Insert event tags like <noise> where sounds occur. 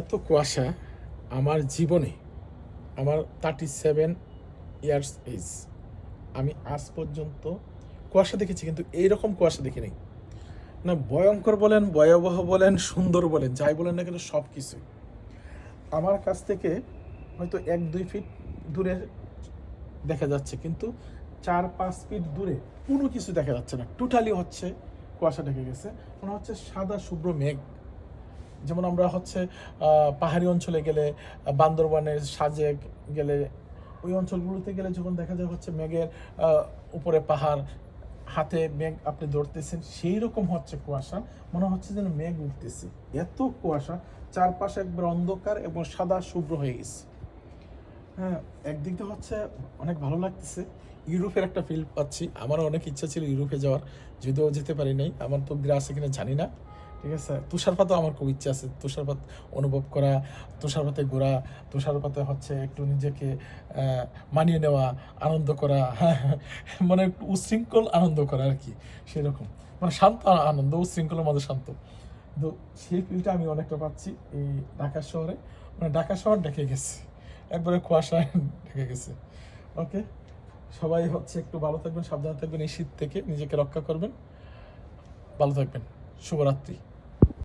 এত কুয়াশা আমার জীবনে, আমার থার্টি সেভেন ইয়ার্স এজ আমি আজ পর্যন্ত কুয়াশা দেখেছি, কিন্তু এইরকম কুয়াশা দেখি নাই না, ভয়ঙ্কর বলেন, ভয়াবহ বলেন, সুন্দর বলেন, যাই বলেন না কিন্তু সব কিছু আমার কাছ থেকে হয়তো এক, দুই ফিট দূরে দেখা যাচ্ছে, কিন্তু চার, পাঁচ ফিট দূরে কোনো কিছু দেখা যাচ্ছে না। টোটালি হচ্ছে, কুয়াশা ঢেকে গেছে। মনে হচ্ছে সাদা, শুভ্র মেঘ। যেমন আমরা হচ্ছে পাহাড়ি অঞ্চলে গেলে, বান্দরবানের সাজে গেলে, ওই অঞ্চলগুলোতে গেলে যখন দেখা যায় হচ্ছে মেঘের উপরে পাহাড়, হাতে মেঘ আপনি ধরতেছেন, সেই রকম হচ্ছে কুয়াশা। মনে হচ্ছে যেন মেঘ উঠতেছে। এত কুয়াশা, চারপাশে একবার অন্ধকার এবং সাদা শুভ্র হয়ে গেছে। হ্যাঁ একদিক হচ্ছে অনেক ভালো লাগতেছে। ইউরোপের একটা ফিল পাচ্ছি। আমারও অনেক ইচ্ছা ছিল ইউরোপে যাওয়ার, যদিও যেতে পারি নাই। আমার তো আছে কিনা জানি না। ঠিক আছে? তুষারপাতও আমার খুব ইচ্ছা আছে। তুষারপাত অনুভব করা, তুষারপাতে ঘোরা, তুষারপাতে হচ্ছে একটু নিজেকে মানিয়ে নেওয়া, আনন্দ করা <laughs> মানে একটু উশৃঙ্খল আনন্দ করা আর কি, সেরকম। মানে শান্ত আনন্দ, উশৃঙ্খলের মধ্যে শান্ত। কিন্তু সেই ফিলটা আমি অনেকটা পাচ্ছি এই ঢাকা শহরে। মানে ঢাকা শহর ডেকে গেছে। একবারে কুয়াশায় ঢেকে গেছে। ওকে সবাই হচ্ছে একটু ভালো থাকবেন, সাবধানে থাকবেন এই শীত থেকে। নিজেকে রক্ষা করবেন। ভালো থাকবেন। শুভরাত্রি।